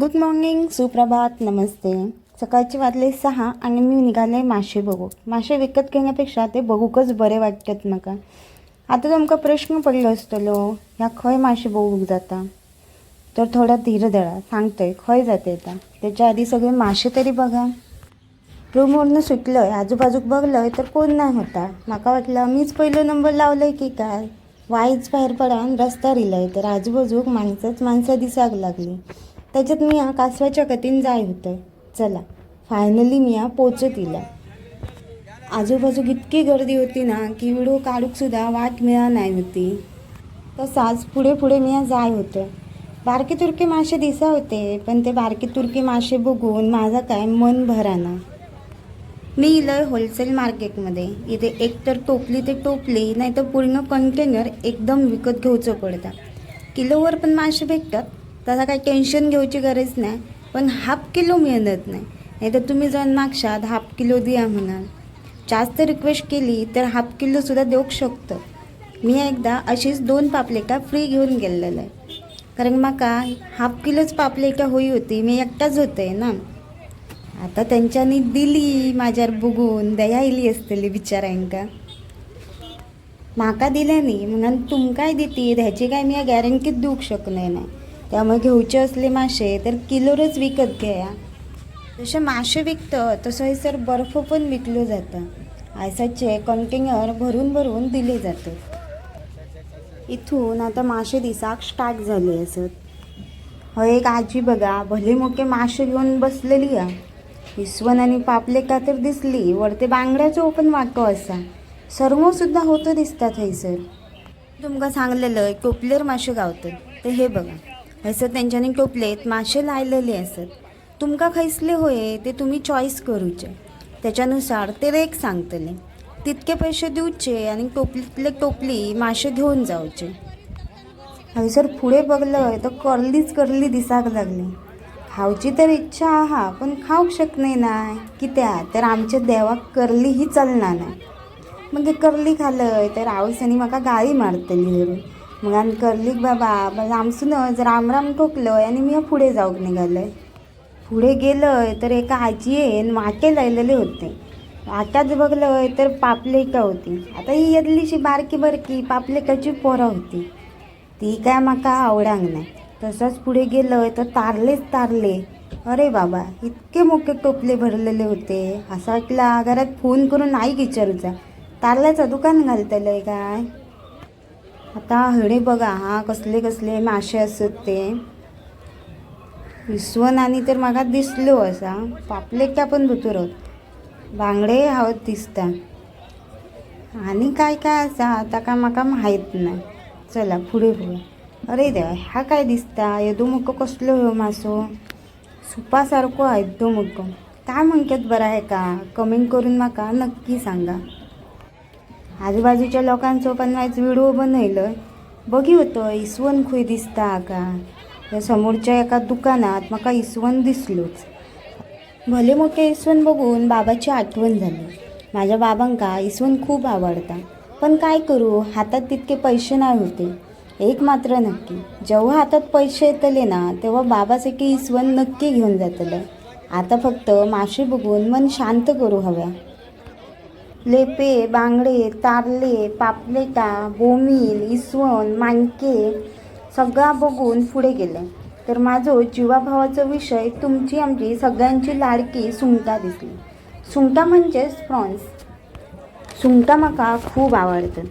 Good morning सुप्रभात नमस्ते. सकाळचे वाजले सहा आणि मी निघाले मासे बघू. मासे विकत घेण्यापेक्षा ते बघूकच बरे वाटतात म्हाका आता तुमका प्रश्न पडलो असतलो ह्या खंय मासे बघूक जाता? तर थोडा धीर धरा सांगतोय खंय जाते आता त्याच्या आधी सगळे मासे तरी बघा. रूमवरनं सुटलंय आजूबाजूक बघलंय तर कोण नाही होता? म्हाका वाटलं मीच पहिलो नंबर लावलंय की काय? वाईच बाहेर पडान रस्त्यावर इलंय तर आजूबाजूक माणसंच माणसं दिसाक लागली. त्याच्यात मी हा कासवाच्या कतीन जाय होतं चला फायनली मी पोचत इला आजूबाजूक इतकी गर्दी होती ना की व्हिडिओ काढूक सुद्धा वाट मिळा नाही होती. तसाच पुढे पुढे मी जाय होतं बारके तुरके मासे दिसा होते पण ते बारके तुरके मासे बघून माझा काय मन भराना. मी इलंय होलसेल मार्केटमध्ये इथे एकतर टोपली ते टोपली नाही तर पूर्ण कंटेनर एकदम विकत घेऊचं पडतं. किलोवर पण मासे भेटतात. तसा काही टेन्शन घ्यायची गरज नाही. पण हाफ किलो मिळत नाही. नाही तर तुम्ही जाऊन मागशात हाफ किलो द्या म्हणाल. जास्त रिक्वेस्ट केली तर हाफ किलोसुद्धा देऊ शकतं. मी एकदा अशीच दोन पापलेटा फ्री घेऊन गेलेलं आहे. कारण माका हाफ किलोच पापलेटा होई होती. मी एकटाच होते ना. आता त्यांच्यानी दिली माझ्यावर बघून. दया इली असतली बिचारांका माका दिल्या न्ही म्हणून तुमकाय दिती? ह्याची काय मी गॅरंटीच दिवंक शकले नाही. त्यामुळे घेऊचे असले मासे तर किलोरच विकत घ्या जसे मासे विकतं तसं हे सर बर्फ पण विकलं जातं. आयसाचे कंटेनर भरून भरून दिले जातं. इथून आता मासे दिसाक स्टार्ट झाले असत. हो एक आजी बघा भले मोठे मासे घेऊन बसलेली आहे विस्वन आणि पापले का तर दिसली वरते बांगड्याचो पण वाटो असा. सर्वसुद्धा होतं दिसतात थंयसर तुमका सांगलेलं कोपलेर मासे गावतात तर हे बघा. हयसर तेंच्यांनी टोपलेत मासे लायलेले असत. तुमका खैसले होय ते तुम्ही चॉईस करूचे. त्याच्यानुसार ते रेट सांगतले. तितके पैसे देऊचे आणि टोपलीतले टोपली मासे घेऊन जाऊचे. हयसर पुढे बघलं तर कर्लीच कर्ली दिसाक लागली. खावची तर इच्छा आहा पण खाऊक शकणे ना कित्या तर आमच्या देवाक कर्ली ही चलना ना मग कर्ली खालय तर आवयसांनी म्हाका गाळी मारतली धरून मग आणि करलीक बाबा बस आमसूनच राम राम ठोकलंय आणि मी पुढे जाऊक निघालंय. पुढे गेलंय तर एका आजीयेन वाटे लायलेले होते. वाट्यात बघलंय तर पापलेका होती. आता ही येदलीशी बारकी बारकी पापलेकाची पोरं होती. ती काय म्हाका आवडांक नाही. तसंच पुढे गेलं तर तारलेच तारले. अरे बाबा इतके मोठे टोपले भरलेले होते. असं वाटलं घरात फोन करून नाही विचारूचा. तारल्याचं दुकान घालतलंय काय? आता हडे बघा हा कसले कसले मासे असत ते. विस्वन आणि तर म्हाका दिसलो असा. पापलेक्या पण भितूरत बांगडे हावत दिसता आणि काय काय असा आता काय म्हाका माहीत नाही. चला पुढे पुढे अरे देवा हा काय दिसता? येदो मुक्को कसलो ह्यो मासो? सुपासारखो आहे येदो मुक्को काय म्हणतात बरं आहे का? कमेंट करून म्हाका नक्की सांगा. आजूबाजूच्या लोकांचो पण वायच व्हिडिओ बनयलं बघी होतं इसवण खूय दिसता का या समोरच्या एका दुकानात म्हाका इसवण दिसलोच. भले मोठे इसवण बघून बाबाची आठवण झाली. माझ्या बाबांका इसवण खूप आवडता. पण काय करू हातात तितके पैसे नाही होते. एक मात्र नक्की जेव्हा हातात पैसे येतले ना तेव्हा बाबासाठी इसवण नक्की घेऊन जातलं. आता फक्त मासे बघून मन शांत करू हव्या लेपे बांगडे तारले पापलेटा बोमील इसवण माणके सगळा बघून पुढे गेले. तर माझो जीवाभावाचा विषय तुमची आमची सगळ्यांची लाडकी सुंगटा दिसली. सुंगटा म्हणजेच प्रॉन्स. सुंगटा म्हाका खूप आवडतं.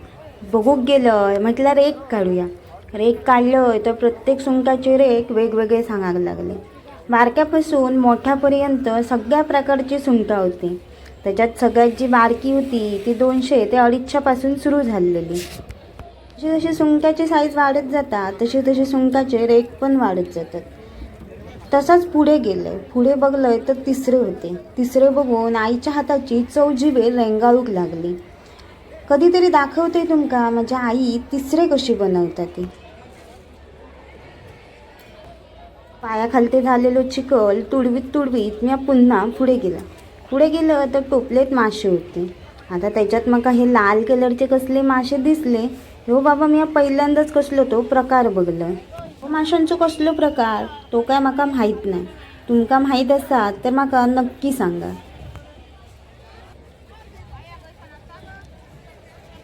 बघूक गेलं म्हटल्यार रेक काढूया. रेक काढलं तर प्रत्येक सुंगटाचे रेक वेगवेगळे सांगायला लागले. बारक्यापासून मोठ्यापर्यंत सगळ्या प्रकारची सुंगटा होती. त्याच्यात सगळ्यात जी बारकी होती ती दोनशे ते अडीचशेपासून सुरू झालेली. जशी जशी सुंगटाची साईज वाढत जातात तसे तसे सुंगटाचे रेक पण वाढत जातात. तसाच पुढे गेलं. पुढे बघलं तर तिसरे होते. तिसरे बघून आईच्या हाताची चव जिभे रेंगाळूक लागली. कधीतरी दाखवते तुमका माझ्या आई तिसरे कशी बनवतात ती. पायाखालते झालेलो चिखल तुडवीत तुडवीत मी पुन्हा पुढे गेला. पुढे गेलं तर टोपलेत मासे होते. आता त्याच्यात मग हे लाल कलरचे कसले मासे दिसले हो बाबा मी पहिल्यांदाच कसलो तो प्रकार बघलं. हो माशांचो कसलो प्रकार तो काय म्हाका माहीत नाही. तुमका माहीत आसा तर म्हाका नक्की सांगा.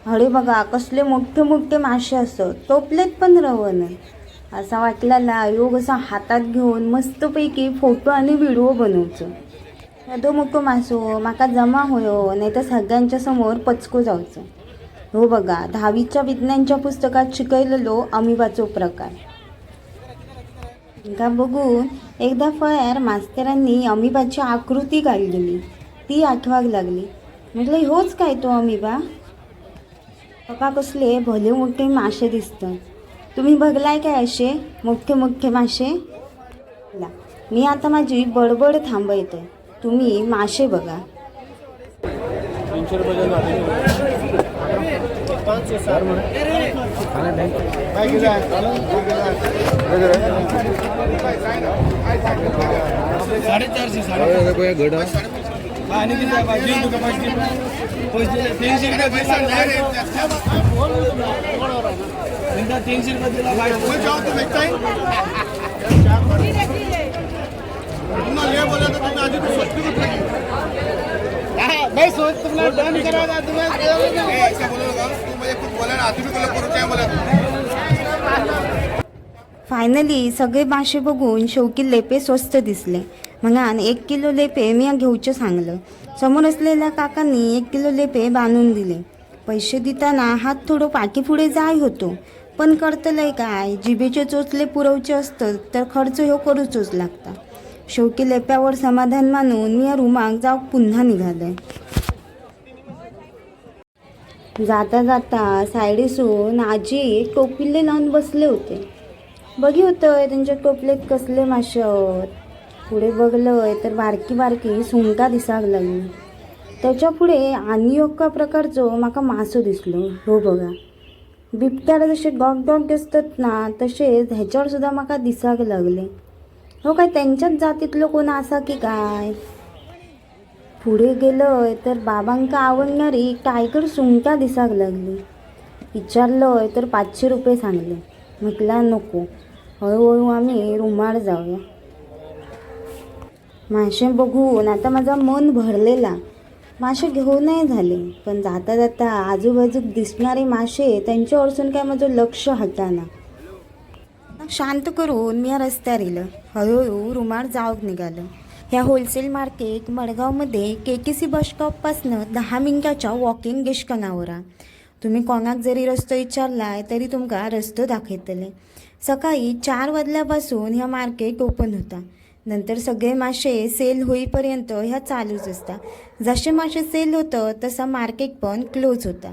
हळे बघा कसले मोठे मोठे मासे असत टोपलेत पण रवन असा वाटलेला योग असा हातात घेऊन मस्तपैकी फोटो आणि व्हिडिओ बनवचो येदो मोठो मासो म्हाका जमा होयो नाही तर सगळ्यांच्या समोर पचको जावचो हो बघा दहावीच्या विज्ञानच्या पुस्तकात शिकयलेलो अमिबाचो प्रकार. का बघून एकदा फळ्यार मास्तरांनी अमिबाची आकृती काढलेली ती आठवाक लागली. म्हटलं होच काय तो अमिबा? बघा कसले भले मोठे मासे दिसतात. तुम्ही बघलाय काय असे? मोठे मोठे मासे? मी आता माझी बडबड थांबयते तुम्ही मासे बघा तीनशे रुपये हा, सोच तुम्हाला डन करा तुम्हाला फायनली सगळे मासे बघून शेवकी लेपे स्वस्त दिसले. म्हणून एक किलो लेपे मी घेऊचे सांगलं. समोर असलेल्या काकांनी एक किलो लेपे बांधून दिले. पैसे देताना हात थोडं पाठी पुढे जाय होतो. पण करतलंय काय? जिभेचे चोचले पुरवचे असतं तर खर्च ह्यो करूचोच लागता शेवटी लेप्यावर समाधान मानून मी या रुमाक जाऊ पुन्हा निघाले. जाता जाता सायडीसून आजी टोपिले लावून बसले होते. बघी होतंय त्यांच्या टोपलेत कसले माशत. पुढे बघलंय तर बारकी बारकी सुंगटा दिसाक लागली. त्याच्या पुढे आणि एका प्रकारचं माका मासो दिसलो. हो बघा. बिबट्याला जसे डॉग डॉग दिसतात ना तसेच ह्याच्यावर सुद्धा माका दिसाक लागले. हो काय त्यांच्याच जातीतलं कोण असा की काय? पुढे गेलोय तर बाबांका आवडणारी टायगर सुंगटा दिसाक लागली. विचारलोय तर पाचशे रुपये सांगले. म्हटला नको. हळूहळू आम्ही रुमाळ जाऊया. मासे बघून आता माझा मन भरलेला. मासे घेऊनही झाले पण जाता जाता आजूबाजूक दिसणारे मासे त्यांच्यावरसून काय माझं लक्ष हटाना शांत करून मी या रस्त्यावर येलं हळूहळू रुमाळ जाऊक निघालं. ह्या होलसेल मार्केट मडगावमध्ये के टी सी बस स्टॉपपासनं दहा मिनटाच्या वॉकिंग गिश्कनावर तुम्ही कोणाक जरी रस्तो विचारलाय तरी तुमकां रस्तो दाखयतले. सकाळी चार वाजल्यापासून ह्या मार्केट ओपन होता. नंतर सगळे मासे सेल होईपर्यंत ह्या चालूच असता. जसे मासे सेल होतं तसा मार्केट पण क्लोज होता.